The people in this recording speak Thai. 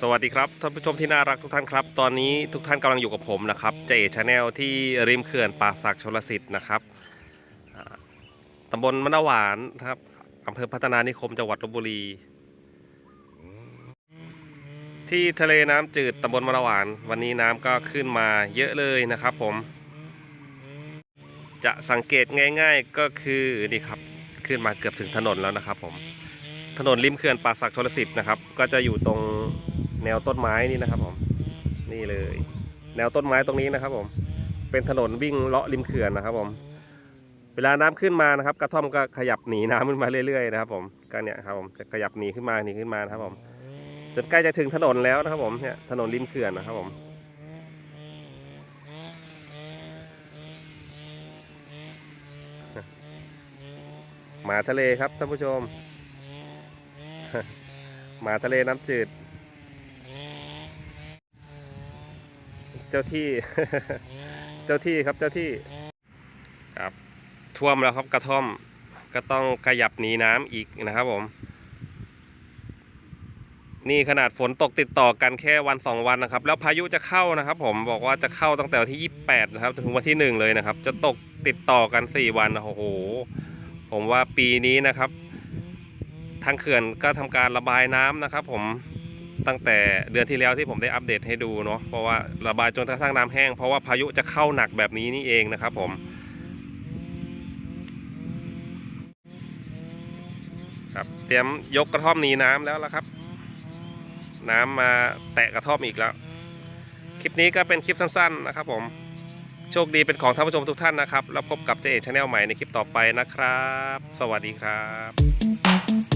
สวัสดีครับท่านผู้ชมที่น่ารักทุกท่านครับ ตอนนี้ทุกท่านกำลังอยู่กับผมนะครับเจชาแนลที่ริมเขื่อนป่าสักชลสิทธิ์นะครับตำบลมะนาหวานนะครับอำเภอพัฒนานิคมจังหวัดลบบุรี ที่ทะเลน้ำจืดตำบลมะนาหวาน วันนี้น้ำก็ขึ้นมาเยอะเลยนะครับผม จะสังเกตง่าย ๆก็คือนี่ครับขึ้นมาเกือบถึงถนนแล้วนะครับผมถนนริมเขื่อนป่าสักชลสิทธิ์นะครับ ก็จะอยู่ตรง แนวต้นไม้นี่นะครับผมนี่เลย แนวต้นไม้ตรงนี้นะครับ ผม เป็นถนนวิ่งเลาะริมเขื่อนนะครับ ผม เวลาน้ำขึ้นมานะครับ กระท่อมก็ขยับหนีน้ำขึ้นมาเรื่อยๆนะครับ ผมก็เนี่ยครับผมจะขยับหนีขึ้นมาหนีขึ้นมานะครับ ผมจนใกล้จะถึงถนนแล้วนะครับ ผมเนี่ยถนนริมเขื่อนนะครับ ผมหมาทะเลครับท่านผู้ชม หมาทะเลน้ำจืด เจ้าที่ เจ้าที่ครับเจ้าที่ครับท่วมแล้วครับกระท่อมก็ต้องขยับหนีน้ำอีกนะครับผม นี่ขนาดฝนตกติดต่อกันแค่วันสองวันนะครับ แล้วพายุจะเข้านะครับ ผมบอกว่าจะเข้าตั้งแต่วันที่ 28 นะครับถึงวันที่หนึ่งเลยนะครับ จะตกติดต่อกัน 4 วันโอ้โห ผมว่าปีนี้นะครับ ทางเขื่อนก็ทำการระบายน้ำนะครับ ผม ตั้งแต่เดือนที่แล้วที่ผมได้อัปเดตให้ดูเนาะเพราะว่าระบายจนกระทั่งน้ำแห้งเพราะว่าพายุจะเข้าหนักแบบนี้นี่เองนะครับผมครับเตรียมยกกระท่อมหนีน้ำแล้วละครับ น้ำมาแตะกระท่อมอีกแล้ว คลิปนี้ก็เป็นคลิปสั้นๆนะครับผมโชคดีเป็นของท่านผู้ชมทุกท่านนะครับ แล้วพบกับเจเอกชาแนลใหม่ในคลิปต่อไปนะครับ สวัสดีครับ